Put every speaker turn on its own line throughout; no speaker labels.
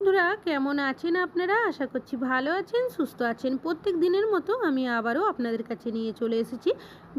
বন্ধুরা, কেমন আছেন আপনারা? আশা করছি ভালো আছেন, সুস্থ আছেন। প্রত্যেক দিনের মতো আমি আবারও আপনাদের কাছে নিয়ে চলে এসেছি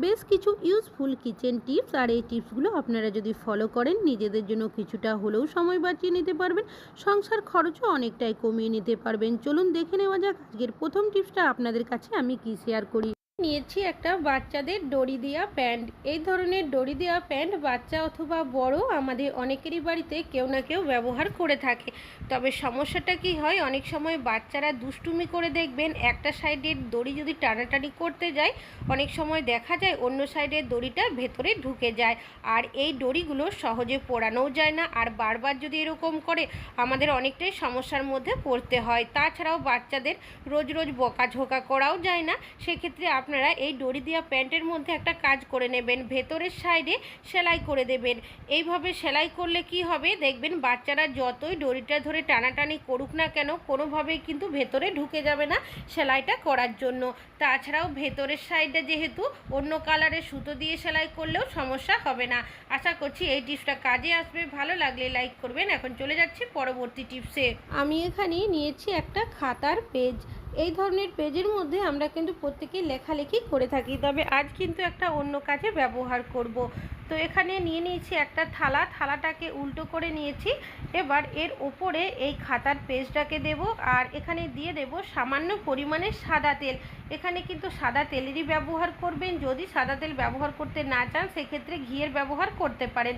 বেশ কিছু ইউজফুল কিচেন টিপস আর এই টিপসগুলো আপনারা যদি ফলো করেন, নিজেদের জন্য কিছুটা হলেও সময় বাঁচিয়ে নিতে পারবেন। সংসার খরচও অনেকটাই কমিয়ে নিতে পারবেন। চলুন দেখে নেওয়া যাক আজকের প্রথম টিপসটা আপনাদের কাছে আমি কি শেয়ার করি। নিয়েছি একটা বাচ্চাদের দড়ি দেওয়া প্যান্ট। এই ধরনের দড়ি দেওয়া প্যান্ট বাচ্চা অথবা বড় আমাদের অনেকেরই বাড়িতে কেউ না কেউ ব্যবহার করে থাকে। তবে সমস্যাটা কি হয়, অনেক সময় বাচ্চারা দুষ্টুমি করে দেখবেন, একটা সাইডের দড়ি যদি টানাটানি করতে যায়, অনেক সময় দেখা যায় অন্য সাইডের দড়িটা ভেতরে ঢুকে যায়। আর এই দড়িগুলো সহজে পোড়ানোও যায় না, আর বারবার যদি এরকম করে, আমাদের অনেকটাই সমস্যার মধ্যে পড়তে হয়। তাছাড়াও বাচ্চাদের রোজ রোজ বকাঝোকা করাও যায় না। সেক্ষেত্রে আপনারা এই দড়ি দেওয়া প্যান্টের মধ্যে একটা কাজ করে নেবেন, ভেতরের সাইডে সেলাই করে দেবেন। এইভাবে সেলাই করলে কি হবে? দেখবেন বাচ্চারা যতই দড়িটা ধরে টানাটানি করুক না কেন, কোনোভাবেই কিন্তু ভেতরে ঢুকে যাবে না সেলাইটা করার জন্য। তাছাড়াও ভেতরের সাইডে যেহেতু অন্য কালারের সুতো দিয়ে সেলাই করলেও সমস্যা হবে না। আশা করছি এই টিপসটা কাজে আসবে। ভালো লাগলে লাইক করবেন। এখন চলে যাচ্ছি পরবর্তী টিপসে। আমি এখানে নিয়েছি একটা খাতার পেজ। এই ধরনের পেজের মধ্যে আমরা কিন্তু প্রত্যেকেই লেখালেখি করে থাকি, তবে আজ কিন্তু একটা অন্য কাজে ব্যবহার করব। তো এখানে নিয়ে নিয়েছি একটা থালা। থালাটাকে উল্টো করে নিয়েছি। এবার এর ওপরে এই খাতার পেজটাকে দেব আর এখানে দিয়ে দেব সামান্য পরিমাণে সাদা তেল। এখানে কিন্তু সাদা তেলেরই ব্যবহার করবেন। যদি সাদা তেল ব্যবহার করতে না চান, সেক্ষেত্রে ঘিয়ের ব্যবহার করতে পারেন।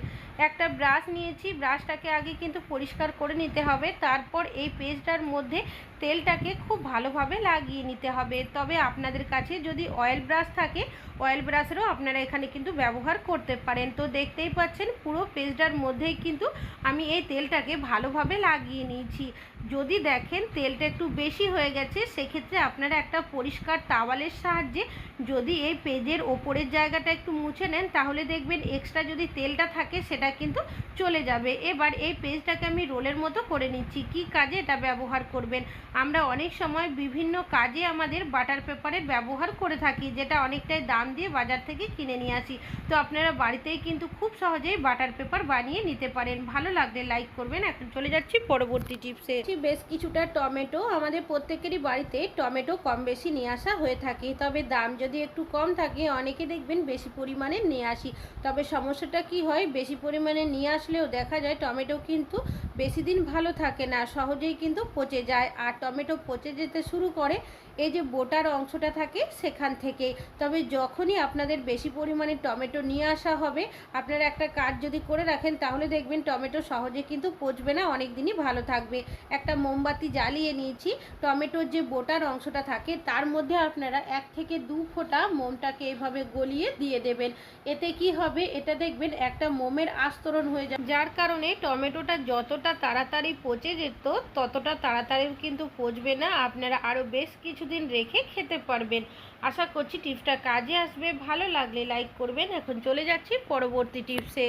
একটা ব্রাশ নিয়েছি। ব্রাশটাকে আগে কিন্তু পরিষ্কার করে নিতে হবে। তারপর এই পেজটার মধ্যে তেলটাকে খুব ভালোভাবে লাগিয়ে নিতে হবে। তবে আপনাদের কাছে যদি অয়েল ব্রাশ থাকে, অয়েল ব্রাশেরও আপনারা এখানে কিন্তু ব্যবহার করতে পারেন। তো দেখতেই পাচ্ছেন পুরো পেজটার মধ্যেই কিন্তু আমি এই তেলটাকে ভালোভাবে লাগিয়ে নিয়েছি। যদি দেখেন তেলটা একটু বেশি হয়ে গেছে, সেক্ষেত্রে আপনারা একটা পরিষ্কার তাওয়ালের সাহায্যে যদি এই পেজের ওপরের জায়গাটা একটু মুছে নেন, তাহলে দেখবেন এক্সট্রা যদি তেলটা থাকে, সেটা কিন্তু চলে যাবে। এবার এই পেজটাকে আমি রোলের মতো করে নিচ্ছি। কি কাজে এটা ব্যবহার করবেন? আমরা অনেক সময় বিভিন্ন কাজে আমাদের বাটার পেপারের ব্যবহার করে থাকি, যেটা অনেকটাই দাম দিয়ে বাজার থেকে কিনে নিয়ে আসি। তো আপনারা বাড়িতেই কিন্তু খুব সহজেই বাটার পেপার বানিয়ে নিতে পারেন। ভালো লাগলে লাইক করবেন। এখন চলে যাচ্ছি পরবর্তী টিপসে। বেশ কিছুটা টমেটো আমাদের প্রত্যেকেরই বাড়িতে টমেটো কম বেশি নিয়ে আসা হয়ে থাকে। তবে দাম যদি একটু কম থাকে, অনেকে দেখবেন বেশি পরিমাণে নিয়ে আসি। তবে সমস্যাটা কি হয়, বেশি পরিমাণে নিয়ে আসলেও দেখা যায় টমেটো কিন্তু বেশি দিন ভালো থাকে না, সহজেই কিন্তু পচে যায়। আর টমেটো পচে যেতে শুরু করে এই যে বোটার অংশটা থাকে সেখান থেকে। তবে যখনই আপনাদের বেশি পরিমাণে টমেটো নিয়ে আসা হবে, আপনারা একটা কাজ যদি করে রাখেন, তাহলে দেখবেন টমেটো সহজে কিন্তু পচবে না অনেক দিনই ভালো থাকবে। একটা মোমবাতি জ্বালিয়ে নিয়েছি, টমেটোর যে বোটার অংশটা থাকে, তার মধ্যে আপনারা এক থেকে দু ফোঁটা মোমটাকে এভাবে গলিয়ে দিয়ে দেবেন। এতে কি হবে, এটা দেখবেন একটা মোমের আস্তরণ হয়ে যায় যার কারণে টমেটোটা যতটা তাড়াতাড়ি পচে যেত, ততটা তাড়াতাড়ি কিন্তু পচবে না। আপনারা আরও বেশ কিছুদিন রেখে খেতে পারবেন। আশা করছি টিপসটা কাজে আসবে। ভালো লাগলে লাইক করবেন। এখন চলে যাচ্ছি পরবর্তী টিপসে।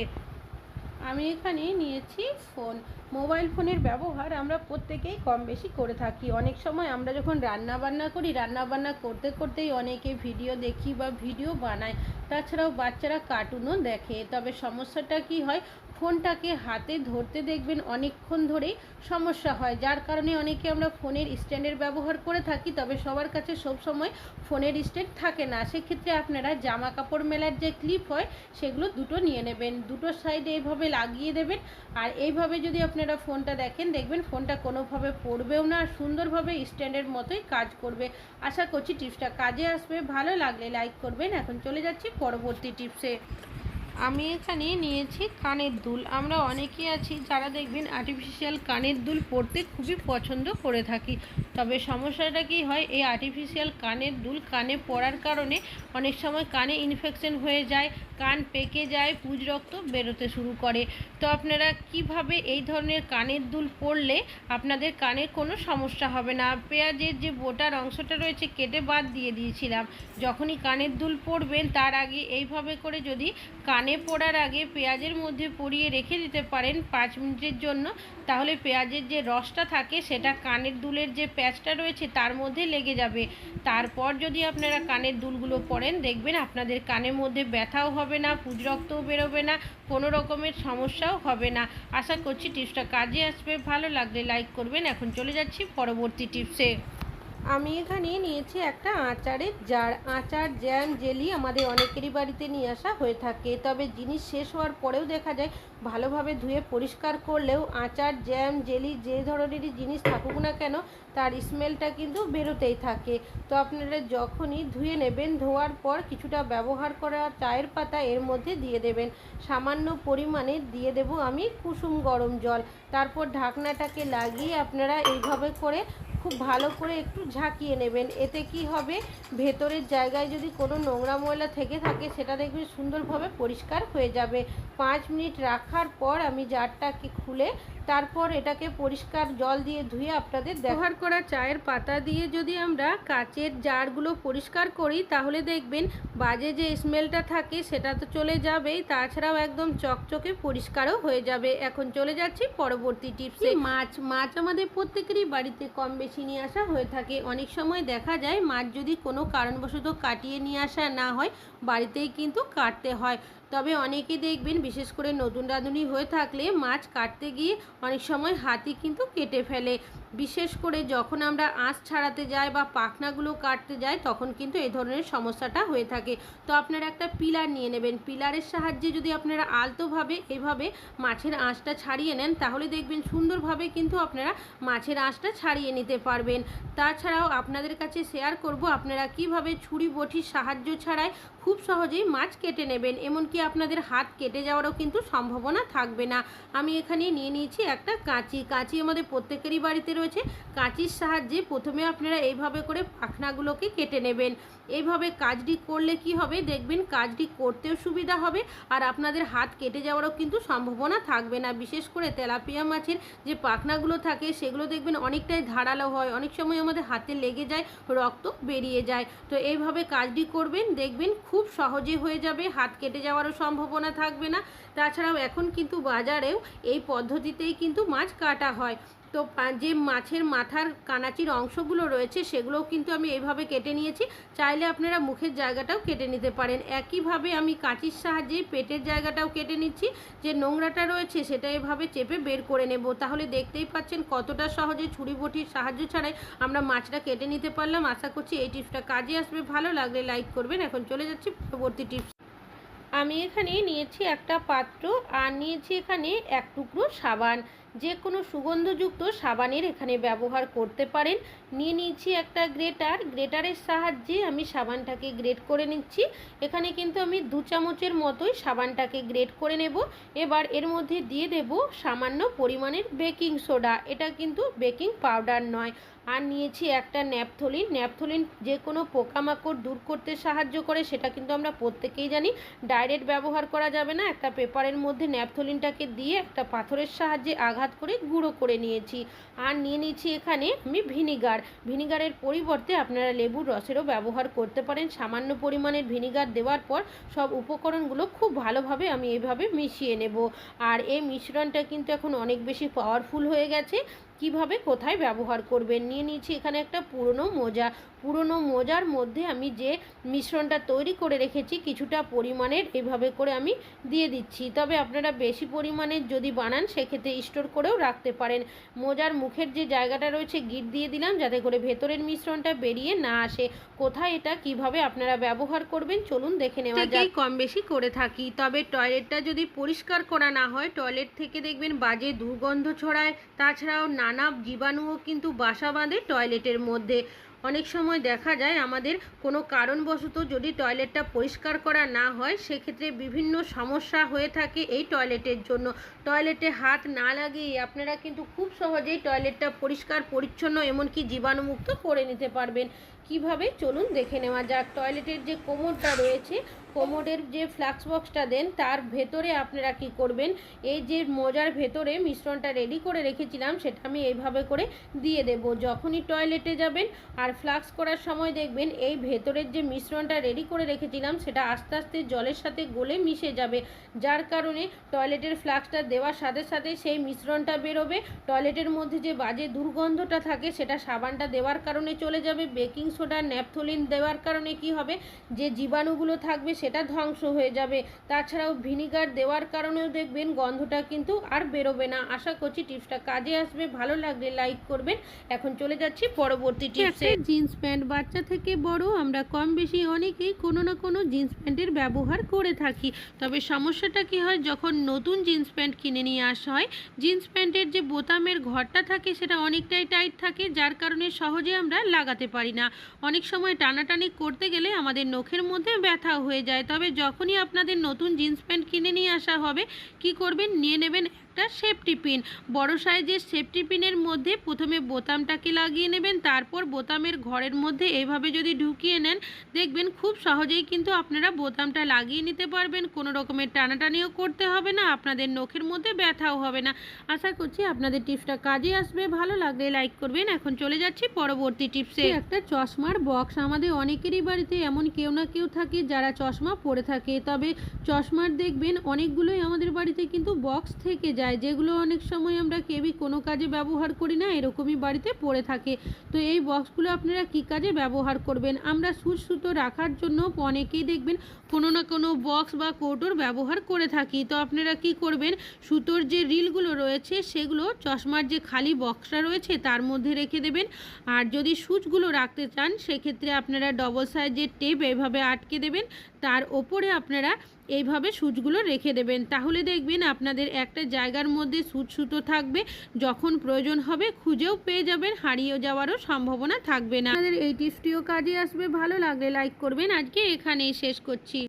আমি এখানে নিয়েছি ফোন। মোবাইল ফোনের ব্যবহার আমরা প্রত্যেকেই কম বেশি করে থাকি। অনেক সময় আমরা যখন রান্না বান্না করি, রান্না বান্না করতে করতেই অনেকে ভিডিও দেখি বা ভিডিও বানায়। তাছাড়াও বাচ্চারা কার্টুনও দেখে। তবে সমস্যাটা কি হয়? ফোনটাকে হাতে ধরতে দেখবেন অনেকক্ষণ ধরেই সমস্যা হয়। যার কারণে অনেকে আমরা ফোনের স্ট্যান্ডের ব্যবহার করে থাকি, তবে সবার কাছে সব সময় ফোনের স্ট্যান্ড থাকে না। সেক্ষেত্রে আপনারা জামা কাপড় মেলার যে ক্লিপ হয়, সেগুলো দুটো নিয়ে নেবেন। দুটো সাইডে এইভাবে লাগিয়ে দেবেন। আর এইভাবে যদি আপনারা ফোনটা দেখেন, দেখবেন ফোনটা কোনোভাবে পড়বেও না আর সুন্দরভাবে স্ট্যান্ডের মতোই কাজ করবে। আশা করছি টিপসটা কাজে আসবে। ভালো লাগলে লাইক করবেন। এখন চলে যাচ্ছি পরবর্তী টিপসে। আমি এখানে নিয়েছি কানের দুল। আমরা অনেকেই আছি যারা দেখবেন আর্টিফিশিয়াল কানের দুল পরতে খুবই পছন্দ করে থাকি। তবে সমস্যাটা কি হয়, এই আর্টিফিশিয়াল কানের দুল কানে পড়ার কারণে অনেক সময় কানে ইনফেকশন হয়ে যায়, কান পেকে যায়, পুজ রক্ত বেরোতে শুরু করে। তো আপনারা কীভাবে এই ধরনের কানের দুল পরলে আপনাদের কানের কোনো সমস্যা হবে না? পেঁয়াজের যে বোটার অংশটা রয়েছে, কেটে বাদ দিয়ে দিয়েছিলাম। যখনই কানের দুল পরবেন, তার আগে এইভাবে করে যদি কানে পড়ার আগে পেঁয়াজের মধ্যে পরিয়ে রেখে দিতে পারেন পাঁচ মিনিটের জন্য। তাহলে পেঁয়াজের যে রসটা থাকে, সেটা কানের দুলের যে প্যাচটা রয়েছে, তার মধ্যে লেগে যাবে। তারপর যদি আপনারা কানের দুলগুলো পরেন দেখবেন আপনাদের কানের মধ্যে ব্যথাও হবে না রক্তও বেরোবে না, কোনো রকমের সমস্যাও হবে না। আশা করছি টিপসটা কাজে আসবে। ভালো লাগলে লাইক করবেন। এখন চলে যাচ্ছি পরবর্তী টিপসে। আমি এখানে নিয়েছি একটা আচারের জার। আচার জ্যাম জেলি আমাদের অনেকেরই বাড়িতে নিয়ে আসা হয়ে থাকে। তবে জিনিস শেষ হওয়ার পরেও দেখা যায় ভালোভাবে ধুয়ে পরিষ্কার করলেও আচার জ্যাম জেলি যে ধরনেরই জিনিস থাকুক না কেন, তার স্মেলটা কিন্তু বেরোতেই থাকে। তো আপনারা যখনই ধুয়ে নেবেন, ধোয়ার পর কিছুটা ব্যবহার করা চায়ের পাতা এর মধ্যে দিয়ে দেবেন। সামান্য পরিমাণে দিয়ে দেব আমি কুসুম গরম জল। তারপর ঢাকনাটাকে লাগিয়ে আপনারা এইভাবে করে খুব ভালো করে একটু ঝাঁকিয়ে নেবেন। এতে কি হবে? ভেতরের জায়গায় যদি কোনো নোংরা ময়লা থেকে থাকে সেটা দেখবেন সুন্দরভাবে পরিষ্কার হয়ে যাবে। পাঁচ মিনিট রাখার পর আমি জারটাকে খুলে তারপর এটাকে পরিষ্কার জল দিয়ে ধুয়ে আপনাদের ব্যবহার করা চায়ের পাতা দিয়ে যদি আমরা কাচের জারগুলো পরিষ্কার করি তাহলে দেখবেন বাজে যে স্মেলটা থাকে সেটা তো চলে যাবেই। তাছাড়াও একদম চকচকে পরিষ্কারও হয়ে যাবে। এখন চলে যাচ্ছি পরবর্তী টিপসে। মাছ মাছ আমাদের প্রত্যেকেরই বাড়িতে কম বেশি নিয়ে আসা হয়ে থাকে। অনেক সময় দেখা যায় মাছ যদি কোনো কারণবশত কাটিয়ে নিয়ে আসা না হয়, বাড়িতেই কিন্তু কাটতে হয়। তবে অনেকে দেখবেন, বিশেষ করে নতুন রাঁধুনি হয়ে থাকলে মাছ কাটতে গিয়ে অনেক সময় হাতি কিন্তু কেটে ফেলে। বিশেষ করে যখন আমরা আঁশ ছাড়াতে যাই বা পাখনাগুলো কাটতে যাই, তখন কিন্তু এই ধরনের সমস্যাটা হয়ে থাকে। তো আপনারা একটা পিলার নিয়ে নেবেন। পিলারের সাহায্যে যদি আপনারা আলতোভাবে এভাবে মাছের আঁশটা ছাড়িয়ে নেন, তাহলে দেখবেন সুন্দরভাবে কিন্তু আপনারা মাছের আঁশটা ছাড়িয়ে নিতে পারবেন। তাছাড়াও আপনাদের কাছে শেয়ার করব, আপনারা কীভাবে ছুরি বটির সাহায্য ছাড়াই খুব সহজেই মাছ কেটে নেবেন, এমনকি আপনাদের হাত কেটে যাওয়ারও কিন্তু সম্ভাবনা থাকবে না। আমি এখানে নিয়ে নিয়েছি একটা কাঁচি। কাঁচি আমাদের প্রত্যেকেরই বাড়িতে রয়েছে। কাঁচির সাহায্যে প্রথমে আপনারা এইভাবে করে পাখনাগুলোকে কেটে নেবেন। এইভাবে কাজটি করলে কি হবে? দেখবেন কাজটি করতেও সুবিধা হবে আর আপনাদের হাত কেটে যাওয়ারও কিন্তু সম্ভাবনা থাকবে না। বিশেষ করে তেলাপিয়া মাছের যে পাখনাগুলো থাকে, সেগুলো দেখবেন অনেকটাই ধারালো হয়। অনেক সময় আমাদের হাতে লেগে যায়, রক্ত বেরিয়ে যায়। তো এইভাবে কাজটি করবেন, দেখবেন খুব সহজে হয়ে যাবে, হাত কেটে যাওয়ারও সম্ভাবনা থাকবে না। তাছাড়াও এখন কিন্তু বাজারেও এই পদ্ধতিতেই কিন্তু মাছ কাটা হয়। তো যে মাছের মাথার কানাচির অংশগুলো রয়েছে, সেগুলোও কিন্তু আমি এইভাবে কেটে নিয়েছি। চাইলে আপনারা মুখের জায়গাটাও কেটে নিতে পারেন। একইভাবে আমি কাঁচির সাহায্যে পেটের জায়গাটাও কেটে নিচ্ছি। যে নোংরাটা রয়েছে, সেটা এভাবে চেপে বের করে নেব। তাহলে দেখতেই পাচ্ছেন কতটা সহজে ছুরি বটির সাহায্য ছাড়াই আমরা মাছটা কেটে নিতে পারলাম। আশা করছি এই টিপসটা কাজে আসবে। ভালো লাগলে লাইক করবেন। এখন চলে যাচ্ছি পরবর্তী টিপস। আমি এখানে নিয়েছি একটা পাত্র আর নিয়েছি এখানে এক টুকরো সাবান। যে কোনো সুগন্ধযুক্ত সাবানের এখানে ব্যবহার করতে পারেন। নিয়ে নিয়েছি একটা গ্রেটার। গ্রেটারের সাহায্যে আমি সাবানটাকে গ্রেট করে নিচ্ছি। এখানে কিন্তু আমি দু চামচের মতোই সাবানটাকে গ্রেট করে নেব। এবার এর মধ্যে দিয়ে দেব সামান্য পরিমাণের বেকিং সোডা। এটা কিন্তু বেকিং পাউডার নয়। আর নিয়েছি একটা ন্যাপথলিন। ন্যাপথলিন যে কোনো পোকামাকড় দূর করতে সাহায্য করে, সেটা কিন্তু আমরা প্রত্যেকেই জানি। ডাইরেক্ট ব্যবহার করা যাবে না। একটা পেপারের মধ্যে ন্যাপথলিনটাকে দিয়ে একটা পাথরের সাহায্যে আঘাত করে গুঁড়ো করে নিয়েছি। আর নিয়ে নিয়েছি এখানে আমি ভিনিগার। ভিনিগারের পরিবর্তে আপনারা লেবুর রসেরও ব্যবহার করতে পারেন। সামান্য পরিমাণের ভিনিগার দেওয়ার পর সব উপকরণগুলো খুব ভালোভাবে আমি এইভাবে মিশিয়ে নেব। আর এই মিশ্রণটা কিন্তু এখন অনেক বেশি পাওয়ারফুল হয়ে গেছে। কীভাবে কোথায় ব্যবহার করবেন? নিয়ে নিয়েছি এখানে একটা পুরনো মোজা। পুরনো মোজার মধ্যে আমি যে মিশ্রণটা তৈরি করে রেখেছি, কিছুটা পরিমাণের এভাবে করে আমি দিয়ে দিচ্ছি। তবে আপনারা বেশি পরিমাণের যদি বানান, সেক্ষেত্রে স্টোর করেও রাখতে পারেন। মোজার মুখের যে জায়গাটা রয়েছে, গিট দিয়ে দিলাম যাতে করে ভেতরের মিশ্রণটা বেরিয়ে না আসে। কোথায় এটা, কীভাবে আপনারা ব্যবহার করবেন, চলুন দেখে নেওয়া যাক। কম বেশি করে থাকি, তবে টয়লেটটা যদি পরিষ্কার করা না হয়, টয়লেট থেকে দেখবেন বাজে দুর্গন্ধ ছড়ায়। তাছাড়াও নানা জীবাণুও কিন্তু বাসা বাঁধে টয়লেটের মধ্যে। অনেক সময় দেখা যায় আমাদের কোনো কারণবশত যদি টয়লেটটা পরিষ্কার করা না হয়, সেক্ষেত্রে বিভিন্ন সমস্যা হয়ে থাকে এই টয়লেটের জন্য। টয়লেটে হাত না লাগিয়ে আপনারা কিন্তু খুব সহজেই টয়লেটটা পরিষ্কার, পরিচ্ছন্ন, এমনকি জীবাণুমুক্ত করে নিতে পারবেন। কীভাবে? চলুন দেখে নেওয়া যাক। টয়লেটের যে কোমরটা রয়েছে, কোমরের যে ফ্লাক্স বক্সটা দেন, তার ভেতরে আপনারা কি করবেন? এই যে মোজার ভেতরে মিশ্রণটা রেডি করে রেখেছিলাম, সেটা আমি এইভাবে করে দিয়ে দেব। যখনই টয়লেটে যাবেন আর ফ্লাক্স করার সময় দেখবেন, এই ভেতরের যে মিশ্রণটা রেডি করে রেখেছিলাম, সেটা আস্তে আস্তে জলের সাথে গলে মিশে যাবে। যার কারণে টয়লেটের ফ্লাক্সটা দেওয়ার সাথে সাথে সেই মিশ্রণটা বেরোবে। টয়লেটের মধ্যে যে বাজে দুর্গন্ধটা থাকে, সেটা সাবানটা দেওয়ার কারণে চলে যাবে। বেকিং সোডা ন্যাপথলিন দেওয়ার কারণে কি হবে? যে জীবাণুগুলো থাকবে সেটা ধ্বংস হয়ে যাবে। তাছাড়াও ভিনিগার দেওয়ার কারণেও দেখবেন গন্ধটা কিন্তু আর বেরোবে না। আশা করছি টিপসটা কাজে আসবে। ভালো লাগলে লাইক করবেন। এখন চলে যাচ্ছি পরবর্তী টিপসে। জিন্স প্যান্ট বাচ্চা থেকে বড় আমরা কম বেশি অনেকেই কোনো না কোনো জিন্স প্যান্টের ব্যবহার করে থাকি। তবে সমস্যাটা কি হয়? যখন নতুন জিন্স প্যান্ট কিনে নিয়ে আসা হয় জিন্স প্যান্টের যে বোতামের ঘরটা থাকে সেটা অনেকটাই টাইট থাকে যার কারণে সহজে আমরা লাগাতে পারি না। অনেক সময় টানাটানি করতে গেলে আমাদের নখের মধ্যে ব্যথা হয়ে যায়। তবে যখনই আপনাদের নতুন জিন্স প্যান্ট কিনে নিয়ে আসা হবে, কি করবেন? নিয়ে নেবেন একটা সেফটি পিন বড় সাইজের সেফটি পিনের মধ্যে প্রথমে বোতামটাকে লাগিয়ে নেবেন, তারপর বোতামের ঘরের মধ্যে এইভাবে যদি ঢুকিয়ে নেন, দেখবেন খুব সহজেই কিন্তু আপনারা বোতামটা লাগিয়ে নিতে পারবেন। কোনো রকমের টানাটানিও করতে হবে না, আপনাদের নখের মধ্যে ব্যথাও হবে না। আশা করছি আপনাদের টিপসটা কাজে আসবে। ভালো লাগলে লাইক করবেন। এখন চলে যাচ্ছি পরবর্তী টিপসে। একটা চশমার বক্স আমাদের অনেকেরই বাড়িতে এমন কেউ না কেউ থাকে যারা চশমা পরে থাকে। তবে চশমার দেখবেন অনেকগুলোই আমাদের বাড়িতে কিন্তু বক্স থেকে যায়। যেগুলো অনেক সময় আমরা কেবি কোনো কাজে ব্যবহার করি না, এরকমই বাড়িতে পড়ে থাকে। তো এই বক্সগুলো আপনারা কী কাজে ব্যবহার করবেন? আমরা সুচ সুতো রাখার জন্য অনেকেই দেখবেন কোনো না কোনো বক্স বা কৌটোর ব্যবহার করে থাকি। তো আপনারা কি করবেন? সুতোর যে রিলগুলো রয়েছে, সেগুলো চশমার যে খালি বক্সটা রয়েছে, তার মধ্যে রেখে দেবেন। আর যদি সুচগুলো রাখতে চান, সেক্ষেত্রে আপনারা ডবল সাইজের টেপ এভাবে আটকে দেবেন। তার ওপরে আপনারা এইভাবে সুচগুলো রেখে দেবেন। তাহলে দেখবেন আপনাদের একটা জায়গার মধ্যে সুচ সুতো থাকবে, যখন প্রয়োজন হবে খুঁজেও পেয়ে যাবেন হারিয়ে যাওয়ারও সম্ভাবনা থাকবে না। আপনাদের এই টিপসটিও কাজে আসবে। ভালো লাগলে লাইক করবেন। আজকে এখানেই শেষ করছি।